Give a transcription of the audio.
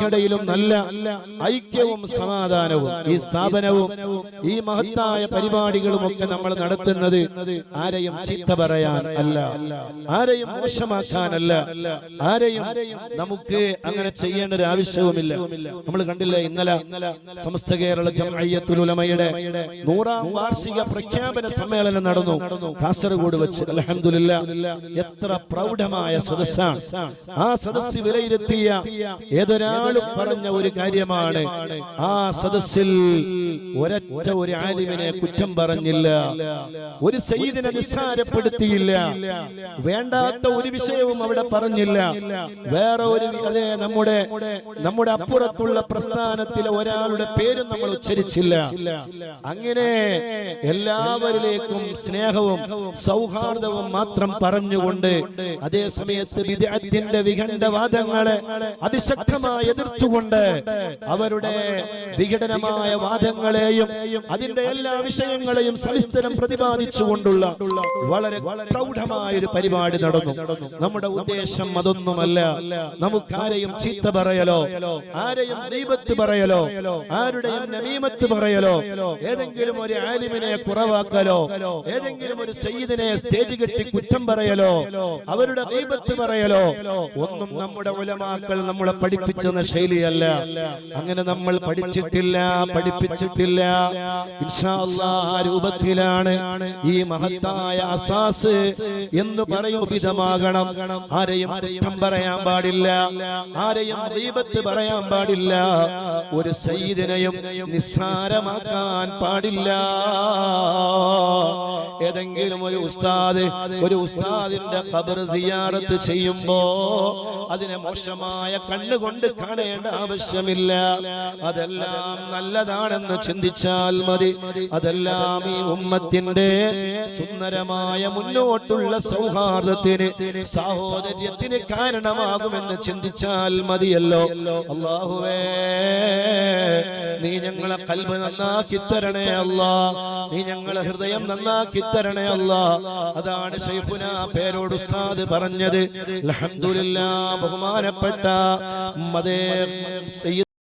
ിലും നല്ല ഐക്യവും സമാധാനവും ഈ സ്ഥാപനവും ഈ മഹത്തായ പരിപാടികളും ഒക്കെ നമ്മൾ നടത്തുന്നത് ആരെയും ചീത്ത പറയാൻ അല്ല ആരെയും മോശമാക്കാനല്ല ആരെയും നമുക്ക് അങ്ങനെ ചെയ്യേണ്ട ഒരു ആവശ്യവുമില്ല. നമ്മൾ കണ്ടില്ല ഇന്നലെ സമസ്ത കേരള ജമയ്യത്തുലമയുടെ നൂറാം വാർഷിക പ്രഖ്യാപന സമ്മേളനം നടന്നു. കാസർഗോഡ് വെച്ച് അലഹമില്ല എത്ര പ്രൗഢമായ സദസ്സാണ്. ആ സദസ് വിലയിരുത്തിയ ഏതൊരാളും പറഞ്ഞ ഒരു കാര്യമാണ്. ആ സദസ്സിൽ ഒരൊറ്റ ഒരു ആലിമിനെ കുറ്റം പറഞ്ഞില്ല. ഒരു സയ്യിദിനെ നിസ്സാരപ്പെടുത്തിയില്ല. വേണ്ടാത്ത ഒരു വിഷയവും അവിടെ പറഞ്ഞില്ല. വേറെ ഒരു അതെ നമ്മുടെ നമ്മുടെ അപ്പുറത്തുള്ള പ്രസ്ഥാനത്തിലെ ഒരാളുടെ പേരും നമ്മൾ ഉച്ചരിച്ചില്ല. അങ്ങനെ എല്ലാവരിലേക്കും സ്നേഹവും സൗഹാർദ്ദവും മാത്രം പറഞ്ഞുകൊണ്ട് അതേ സമയത്ത് വിദഗ്ധന്റെ വിഖണ്ഡവാദങ്ങളെ അതിശക്തമായി എതിർത്തുകൊണ്ട് അവരുടെ വിഘടനമായ വാദങ്ങളെയും അതിന്റെ എല്ലാ വിഷയങ്ങളെയും സവിസ്തരം പ്രതിപാദിച്ചുകൊണ്ടുള്ള വളരെ പ്രൗഢമായ ഒരു പരിപാടി നടന്നു. നമ്മുടെ ഉദ്ദേശം അതൊന്നുമല്ല. നമുക്കാരെയും ചീത്ത പറയലോ ആരെയും ദീപത്ത് പറയലോ ആരുടെയും നമീമത്ത് പറയലോ ഏതെങ്കിലും ഒരു ആലിമിനെ കുറവാക്കലോ ഏതെങ്കിലും ഒരു സയ്യിദിനെ സ്റ്റേജ് കെട്ടി കുറ്റം പറയലോ അവരുടെ ദീപത്ത് പറയലോ ഒന്നും നമ്മുടെ ഉലമാക്കൾ നമ്മളെ പഠിപ്പിച്ചെന്ന ശൈലിയല്ല. അങ്ങനെ നമ്മൾ പഠിച്ചിട്ടില്ല പഠിപ്പിച്ചിട്ടില്ല. രൂപത്തിലാണ് ഈ മഹത്തായ അസാസ് എന്ന് പറയും വിധമാകണം. ആരെയും കുറ്റം പറയാൻ പാടില്ല ആരെയും ദീപത്ത് പറയാൻ പാടില്ല. ഒരു സയ്യിദിനെയും നിസ്സാരമാക്കാൻ പാടില്ല. ഏതെങ്കിലും ഒരു ഉസ്താദ് ഒരു ഉസ്താദിന്റെ കബർ സിയാറത്ത് ചെയ്യുമ്പോ അതിനെ മോശമായ കണ്ണുകൊണ്ട് കാണേണ്ട ആവശ്യമില്ല. അതെല്ലാം നല്ലതാണെന്ന് ചിന്തിച്ചാൽ മതി. അതെല്ലാം ഈ ഉമ്മത്തിന്റെ സുന്ദരമായ മുന്നോട്ടുള്ള സൗഹാർദ്ദത്തിന് സാഹോദര്യത്തിന് കാരണമാകുമെന്ന് ചിന്തിച്ചാൽ മതിയല്ലോ. അള്ളാഹുവേ നീ ഞങ്ങളെ കൽബ് നന്നാക്കി തരണേ അല്ല. നീ ഞങ്ങളെ ഹൃദയം നന്നാക്കി തരണേ അല്ല. അതാണ് ഷൈഫുന പേരോട് ഉസ്താദ് പറഞ്ഞത്. അൽഹംദുലില്ലാ ബഹുമാനപ്പെട്ട മതേ